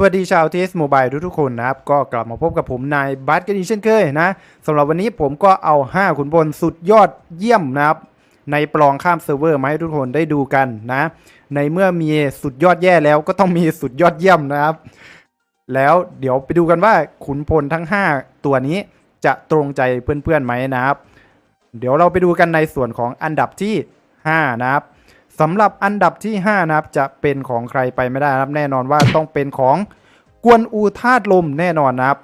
สวัสดีชาวทีสโมบายทุกๆคนนะครับ ก็กลับมาพบกับผมนายบัสกันอีกเช่นเคยนะสำหรับวันนี้ผมก็เอา 5 ขุนพลสุดยอดเยี่ยมนะครับ ในปลองข้ามเซิร์ฟเวอร์มาให้ทุกคนได้ดูกันนะ ในเมื่อมีสุดยอดแย่แล้วก็ต้องมีสุดยอดเยี่ยมนะครับ แล้วเดี๋ยวไปดูกันว่าขุนพลทั้ง 5 ตัวนี้จะตรงใจเพื่อนๆไหมนะครับ เดี๋ยวเราไปดูกันในส่วนของอันดับที่ 5 นะครับ สำหรับอันดับที่ 5 นะครับ จะเป็นของใครไปไม่ได้นะครับ แน่นอนว่าต้องเป็นของกวนอูธาตุลมแน่นอนนะครับ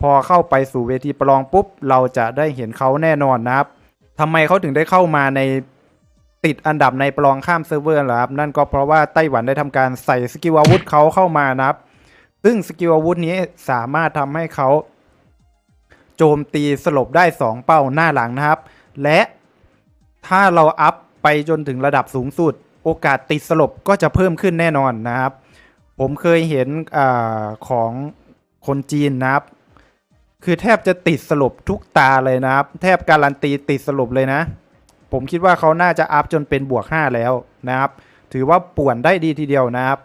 พอเข้าไปสู่เวทีประลองปุ๊บ เราจะได้เห็นเขาแน่นอนนะครับทำไมเขาถึงได้เข้ามาในติดอันดับในประลองข้ามเซิร์ฟเวอร์เหรอครับ นั่นก็เพราะว่าไต้หวันได้ทำการใส่สกิลอาวุธเขาเข้ามานะครับ ซึ่งสกิลอาวุธนี้สามารถทำให้เขาโจมตีสลบได้ 2 เป้าหน้าหลังนะครับ และถ้าเราอัพ ไปจนถึงระดับสูงสุด โอกาสติดสลบก็จะเพิ่มขึ้นแน่นอนนะครับ ผมเคยเห็นอของคนจีนนะครับ คือแทบจะติดสลบทุกตาเลยนะครับ แทบการันตีติดสลบเลยนะ ผมคิดว่าเขาน่าจะอัพจนเป็นบวก 5 แล้วนะครับ ถือว่าป่วนได้ดีทีเดียวนะครับ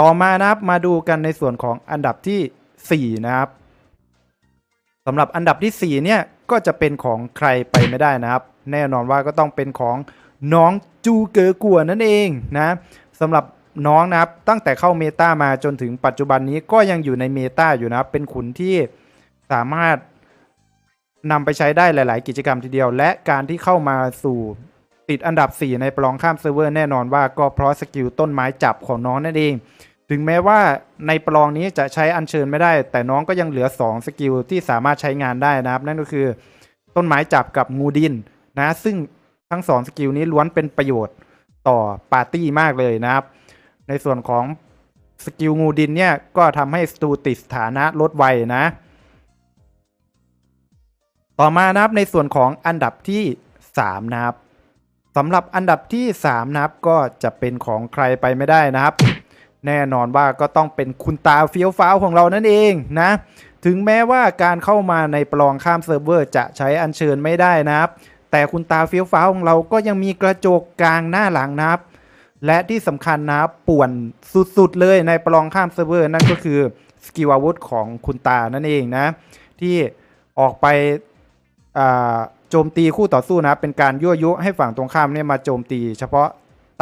ต่อมานะครับมาดูกันในส่วนของอันดับทีสี่4 นะครับสำหรับอันดับที่ 4 เนี่ยก็จะเป็นของใครไปไม่ได้นะครับ แน่นอนว่าก็ต้องเป็นของ น้องจูเกอกัวนั่นเองนะสำหรับน้องนะครับตั้งแต่เข้าเมตามาจนถึงปัจจุบันนี้ก็ยังอยู่ในเมตาอยู่นะครับเป็นขุนที่สามารถนำไปใช้ได้หลาย ๆ กิจกรรมทีเดียว และการที่เข้ามาสู่ติดอันดับ 4 ในปลองข้ามเซิร์ฟเวอร์แน่นอนว่าก็เพราะสกิลต้นไม้จับของน้องนั่นเอง ถึงแม้ว่าในปลองนี้จะใช้อัญเชิญไม่ได้ แต่น้องก็ยังเหลือ 2 สกิลที่สามารถใช้งานได้นะครับ นั่นก็คือ ต้นไม้จับกับงูดินนะซึ่ง ทั้ง 2 สกิลนี้ล้วนเป็นประโยชน์ต่อปาร์ตี้มากเลยนะครับ ในส่วนของสกิลงูดินเนี่ยก็ทำให้สตูติดสถานะลดไวนะ ต่อมานะครับในส่วนของอันดับที่3นะครับสำหรับอันดับที่3นะครับก็จะเป็นของใครไปไม่ได้นะครับ แน่นอนว่าก็ต้องเป็นคุณตาเฟี้ยวฟ้าวของเรานั่นเองนะ ถึงแม้ว่าการเข้ามาในปลองข้ามเซิร์ฟเวอร์จะใช้อัญเชิญไม่ได้นะครับ แต่คุณตาเฟี้ยวฟ้าของเราก็ยังมีกระจกกลางหน้าหลังนะครับ และที่สำคัญนะครับป่วนสุดๆเลยในประลองข้ามเซิร์ฟเวอร์นั่นก็คือสกิลอาวุธของคุณตานั่นเองนะ ที่ออกไปโจมตีคู่ต่อสู้นะครับเป็นการยั่วยุให้ฝั่งตรงข้ามเนี่ยมาโจมตี เฉพาะ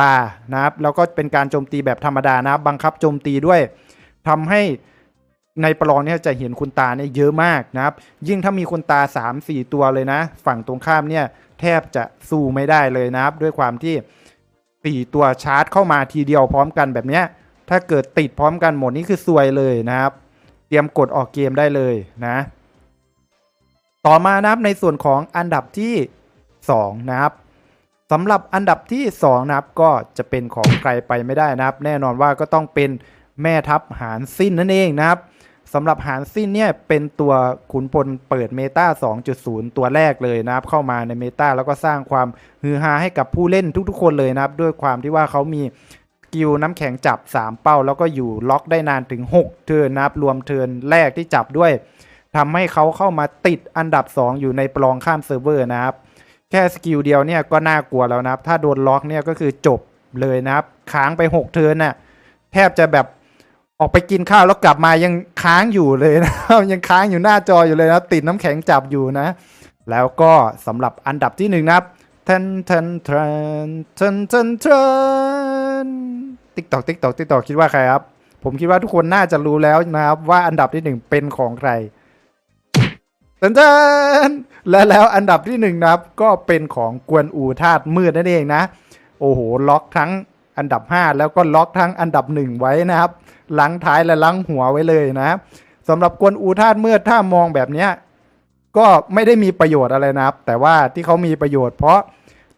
ตานะครับแล้วก็เป็นการโจมตีแบบธรรมดานะบบังคับโจมตีด้วยทำให้ ในประลองเนี่ยจะเห็นคุณตาเนี่ยเยอะมากนะครับ ยิ่งถ้ามีคุณตา 3-4 ตัวเลยนะ ฝั่งตรงข้ามเนี่ยแทบจะสู้ไม่ได้เลยนะครับ ด้วยความที่สี่ตัวชาร์จเข้ามาทีเดียวพร้อมกันแบบเนี้ยถ้าเกิดติดพร้อมกันหมดนี่คือซวยเลยนะครับ เตรียมกดออกเกมได้เลยนะ ต่อมานะครับในส่วนของอันดับที่ 2 นะครับสำหรับอันดับที่ 2 นะครับก็จะเป็นของใครไปไม่ได้นะครับ แน่นอนว่าก็ต้องเป็นแม่ทัพหารสิ้นนั่นเองนะครับ สำหรับหารสิ้นเนี่ยเป็นตัวขุนพลเปิดเมตา2.0 ตัวแรกเลยนะครับ เข้ามาในเมตาแล้วก็สร้างความฮือฮาให้กับผู้เล่นทุกๆ คนเลยนะครับ ด้วยความที่ว่าเขามีสกิลน้ำแข็งจับ 3 เป้า แล้วก็อยู่ล็อกได้นานถึง 6 เทิร์นนะครับ รวมเทิร์นแรกที่จับด้วยทำให้เขาเข้ามาติดอันดับ 2 อยู่ในปลองข้ามเซิร์ฟเวอร์นะครับ แค่สกิลเดียวเนี่ยก็น่ากลัวแล้วนะครับ ถ้าโดนล็อกเนี่ยก็คือจบเลยนะครับ ค้างไป 6 เทิร์นน่ะแทบจะแบบ ออกไปกินข้าวแล้วกลับมายังค้างอยู่เลยนะยังค้างอยู่หน้าจออยู่เลยนะติดน้ำแข็งจับอยู่นะ แล้วก็สำหรับอันดับที่หนึ่งนะครับทันทันทันทันทันทันติ๊กตอกติ๊กตอกติ๊กตอกคิดว่าใครครับ ผมคิดว่าทุกคนน่าจะรู้แล้วนะครับ ว่าอันดับที่หนึ่งเป็นของใครทันทันและแล้วอันดับที่หนึ่งนะครับ ก็เป็นของกวนอูธาตุมืดนั่นเองนะ โอ้โหล็อกทั้งอันดับ 5 แล้วก็ล็อกทั้งอันดับ1ไว้นะครับ หลังท้ายและหลังหัวไว้เลยนะสำหรับกวนอูธาตุมืดถ้ามองแบบเนี้ยก็ไม่ได้มีประโยชน์อะไรนะครับ แต่ว่าที่เขามีประโยชน์เพราะ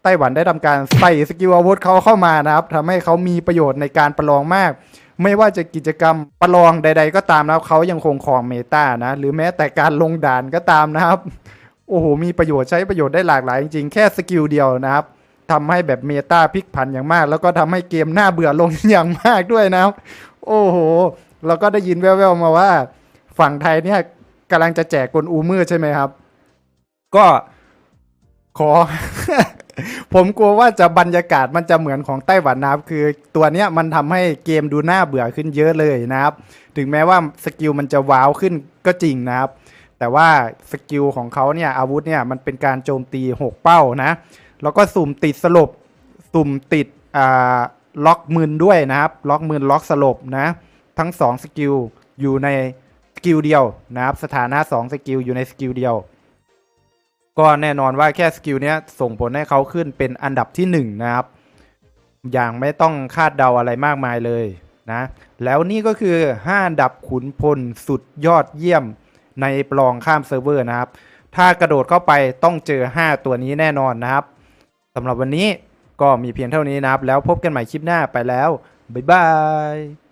ไต้หวันได้ทำการใส่สกิลอาวุธเขาเข้ามานะครับทำให้เขามีประโยชน์ในการประลองมาก ไม่ว่าจะกิจกรรมประลองใด ๆ ก็ตามนะครับเขายังคงครองเมตานะ หรือแม้แต่การลงด่านก็ตามนะครับ โอ้โห มีประโยชน์ใช้ประโยชน์ได้หลากหลายจริงๆ แค่สกิลเดียวนะครับทำให้แบบเมตาพลิกผันอย่างมาก แล้วก็ทำให้เกมน่าเบื่อลงอย่างมากด้วยนะครับ โอ้โห เราก็ได้ยินแว่วๆมาว่า ฝั่งไทยเนี่ยกำลังจะแจกกลอูมืดใช่ไหมครับ ก็ขอ ผมกลัวว่าจะบรรยากาศมันจะเหมือนของไต้หวันนะครับ คือตัวเนี้ยมันทำให้เกมดูน่าเบื่อขึ้นเยอะเลยนะครับ ถึงแม้ว่าสกิลมันจะว้าวขึ้นก็จริงนะครับ แต่ว่าสกิลของเขาเนี่ยอาวุธเนี่ยมันเป็นการโจมตี 6 เป้านะ แล้วก็สุ่มติดสลบ สุ่มติดอ่า ล็อกมืนด้วยนะครับ ล็อกมืนล็อกสลบนะ ทั้ง2สกิลอยู่ในสกิลเดียวนะครับ สถานะ2สกิลอยู่ในสกิลเดียว ก็แน่นอนว่าแค่สกิลเนี้ยส่งผลให้เขาขึ้นเป็นอันดับที่ 1 นะครับ อย่างไม่ต้องคาดเดาอะไรมากมายเลยนะ แล้วนี่ก็คือ 5 อันดับขุนพลสุดยอดเยี่ยมในปลองข้ามเซิร์ฟเวอร์นะครับ ถ้ากระโดดเข้าไปต้องเจอ 5 ตัวนี้แน่นอนนะครับสำหรับวันนี้ ก็มีเพียงเท่านี้นะครับ แล้วพบกันใหม่คลิปหน้าไปแล้ว บ๊ายบาย